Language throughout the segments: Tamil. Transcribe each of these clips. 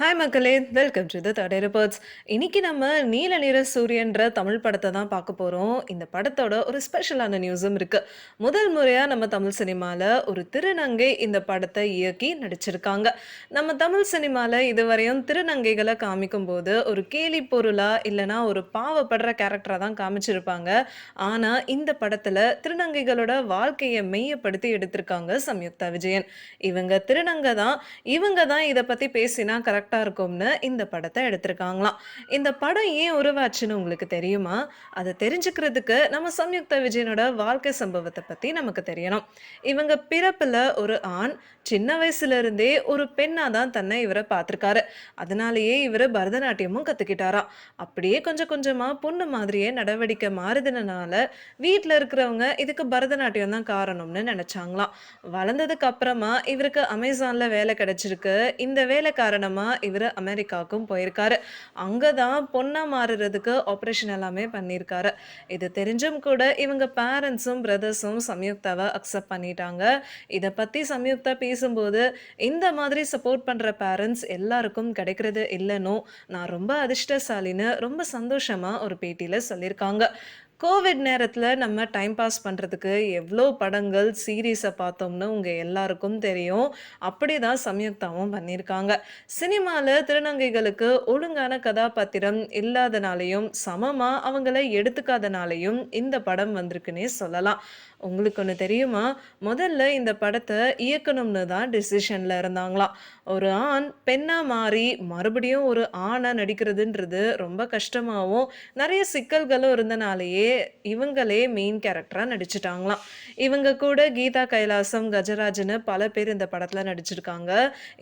ஹாய் மக்களே. Welcome to the third reports இன்னைக்கு நம்ம நீல நிற சூரியன்ற தமிழ் படத்தை தான் பார்க்க போகிறோம் இந்த படத்தோட ஒரு ஸ்பெஷலான நியூஸும் இருக்குது முதல் முறையாக நம்ம தமிழ் சினிமாவில் ஒரு திருநங்கை இந்த படத்தை இயக்கி நடிச்சிருக்காங்க. நம்ம தமிழ் சினிமாவில் இதுவரையும் திருநங்கைகளை காமிக்கும் போது ஒரு கேலி பொருளாக இல்லைனா ஒரு பாவப்படுற கேரக்டராக தான் காமிச்சிருப்பாங்க. ஆனால் இந்த படத்தில் திருநங்கைகளோட வாழ்க்கையை மெய்யப்படுத்தி எடுத்திருக்காங்க சம்யுக்தா விஜயன். இவங்க திருநங்கை தான். இவங்க தான் இதை பற்றி பேசினா கரெக்ட் கரெக்டாக இருக்கும்னு இந்த படத்தை எடுத்திருக்காங்களாம். இந்த படம் ஏன் உருவாச்சுன்னு உங்களுக்கு தெரியுமா? அதை தெரிஞ்சுக்கிறதுக்கு நம்ம சம்யுக்தா விஜயனோட வாழ்க்கை சம்பவத்தை பற்றி நமக்கு தெரியணும். இவங்க பிறப்பில் ஒரு ஆண் சின்ன வயசுலேருந்தே ஒரு பெண்ணாக தான் தன்னை இவரை பார்த்துருக்காரு. அதனாலேயே இவர் பரதநாட்டியமும் கற்றுக்கிட்டாராம் அப்படியே கொஞ்சம் கொஞ்சமாக பொண்ணு மாதிரியே நடவடிக்கை மாறுதுனால வீட்டில் இருக்கிறவங்க இதுக்கு பரதநாட்டியம் தான் காரணம்னு நினச்சாங்களாம். வளர்ந்ததுக்கு அப்புறமா இவருக்கு அமேசானில் வேலை கிடைச்சிருக்கு. இந்த வேலை காரணமாக இவர் அமெரிக்காவுக்கும் போயிருக்காரு. அங்கே தான் பொண்ணாக மாறுறதுக்கு ஆப்ரேஷன் எல்லாமே பண்ணியிருக்காரு. இது தெரிஞ்சும் கூட இவங்க பேரண்ட்ஸும் பிரதர்ஸும் சம்யுக்தாவை அக்செப்ட் பண்ணிட்டாங்க. இதை பற்றி சம்யுக்தா பேசும்போது இந்த மாதிரி சப்போர்ட் பண்ணுற பேரண்ட்ஸ் எல்லாருக்கும் கிடைக்கிறது இல்லைனோ நான் ரொம்ப அதிர்ஷ்டசாலின்னு ரொம்ப சந்தோஷமாக ஒரு பேட்டியில் சொல்லியிருக்காங்க. கோவிட் நேரத்தில் நம்ம டைம் பாஸ் பண்ணுறதுக்கு எவ்வளோ படங்கள் சீரீஸை பார்த்தோம்னு உங்கள் எல்லாருக்கும் தெரியும். அப்படி தான் சம்யுக்தாவும் பண்ணியிருக்காங்க. சினிமாவில் திருநங்கைகளுக்கு ஒழுங்கான கதாபாத்திரம் இல்லாதனாலையும் சமமாக அவங்கள எடுத்துக்காதனாலையும் இந்த படம் வந்திருக்குன்னே சொல்லலாம். உங்களுக்கு ஒன்று தெரியுமா? முதல்ல இந்த படத்தை இயக்கணும்னு தான் டிசிஷனில் இருந்தாங்களாம். ஒரு ஆண் பெண்ணாக மாறி மறுபடியும் ஒரு ஆணாக நடிக்கிறதுன்றது ரொம்ப கஷ்டமாகவும் நிறைய சிக்கல்களும் இருந்தனாலேயே இவங்களே மெயின் கேரக்டராக நடிச்சிட்டாங்களாம். இவங்க கூட கீதா கைலாசம் கஜராஜ்னு பல பேர் இந்த படத்தில் நடிச்சிருக்காங்க.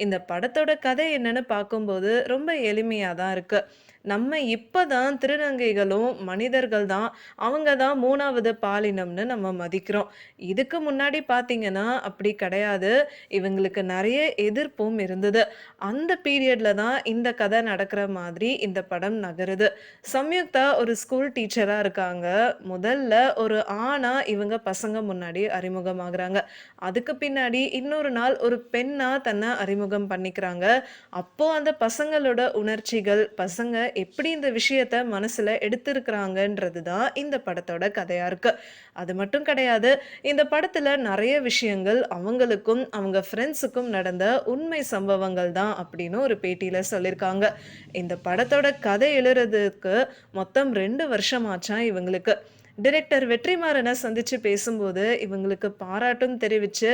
இந்த படத்தோட கதை என்னன்னு பார்க்கும்போது ரொம்ப எளிமையாக தான் இருக்குது நம்ம இப்போ தான் திருநங்கைகளும் மனிதர்கள் தான். அவங்க தான் மூணாவது பாலினம்னு நம்ம மதிக்கிறோம். இதுக்கு முன்னாடி பார்த்தீங்கன்னா அப்படி கிடையாது. இவங்களுக்கு நிறைய எதிர்ப்பும் இருந்தது. அந்த பீரியடில் தான் இந்த கதை நடக்கிற மாதிரி இந்த படம் நகருது. சம்யுக்தா ஒரு ஸ்கூல் டீச்சராக இருக்காங்க. முதல்ல ஒரு ஆணா இவங்க பசங்க முன்னாடி அறிமுகமாகறாங்க. அதுக்கு பின்னாடி இன்னொரு நாள் ஒரு பெண்ணா தன்னை அறிமுகம் பண்ணிக்கிறாங்க. அப்போ அந்த பசங்களோட உணர்ச்சிகள் பசங்க எப்படி இந்த விஷயத்த மனசுல எடுத்திருக்கிறாங்கன்றது தான் இந்த படத்தோட கதையா இருக்கு. அது மட்டும் கிடையாது இந்த படத்துல நிறைய விஷயங்கள் அவங்களுக்கும் அவங்க ஃப்ரெண்ட்ஸுக்கும் நடந்த உண்மை சம்பவங்கள் தான் அப்படின்னு ஒரு பேட்டியில சொல்லியிருக்காங்க. இந்த படத்தோட கதை எழுறதுக்கு மொத்தம் ரெண்டு வருஷமாச்சான் இவங்களுக்கு இருக்கு டிரெக்டர் வெற்றிமாறனை சந்தித்து பேசும்போது இவங்களுக்கு பாராட்டும் தெரிவித்து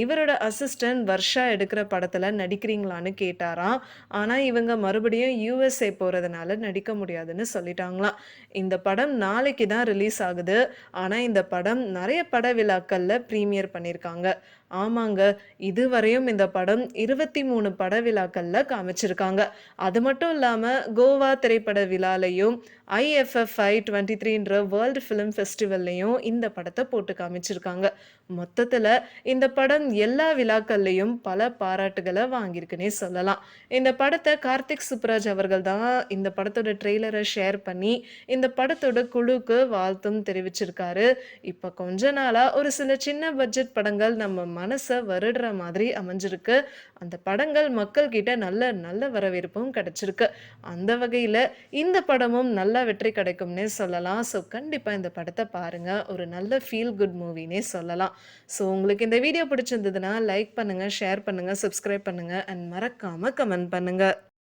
இவரோட அசிஸ்டன்ட் வர்ஷா எடுக்கிற படத்தில் நடிக்கிறீங்களான்னு கேட்டாராம். ஆனால் இவங்க மறுபடியும் யூஎஸ்ஏ போகிறதுனால நடிக்க முடியாதுன்னு சொல்லிட்டாங்களாம். இந்த படம் நாளைக்கு தான் ரிலீஸ் ஆகுது. ஆனால் இந்த படம் நிறைய பட விழாக்களில் ப்ரீமியர் பண்ணியிருக்காங்க. ஆமாங்க இதுவரையும் இந்த படம் இருபத்தி மூணு பட விழாக்களில் காமிச்சிருக்காங்க. அது மட்டும் இல்லாமல் கோவா திரைப்பட விழாலையும் ஐஎஃப்எஃப்ஐ டுவெண்ட்டி த்ரீன்ற வேர்ல்டு ஃபிலிம் ஃபெஸ்டிவல்லையும் இந்த படத்தை போட்டு காமிச்சிருக்காங்க. மொத்தத்தில் இந்த படம் எல்லா விழாக்கள்லையும் பல பாராட்டுகளை வாங்கியிருக்குன்னே சொல்லலாம். இந்த படத்தை கார்த்திக் சுப்ராஜ் அவர்கள் தான் இந்த படத்தோட ட்ரெய்லரை ஷேர் பண்ணி இந்த படத்தோட குழுக்கு வாழ்த்தும் தெரிவிச்சிருக்காரு. இப்போ கொஞ்ச நாளாக ஒரு சில சின்ன பட்ஜெட் படங்கள் நம்ம மனசை வருடுற மாதிரி அமைஞ்சிருக்கு. அந்த படங்கள் மக்கள் கிட்ட நல்ல நல்ல வரவேற்பும் கிடைச்சிருக்கு. அந்த வகையில் இந்த படமும் நல்ல வெற்றி கிடைக்கும்னே சொல்லலாம். ஸோ கண்டிப்பாக இந்த படத்தை பாருங்கள் ஒரு நல்ல ஃபீல் குட் மூவினே சொல்லலாம். ஸோ உங்களுக்கு இந்த வீடியோ பிடிச்சிருந்ததுன்னா லைக் பண்ணுங்கள் ஷேர் பண்ணுங்கள் சப்ஸ்கிரைப் பண்ணுங்கள் அண்ட் மறக்காமல் கமெண்ட் பண்ணுங்கள்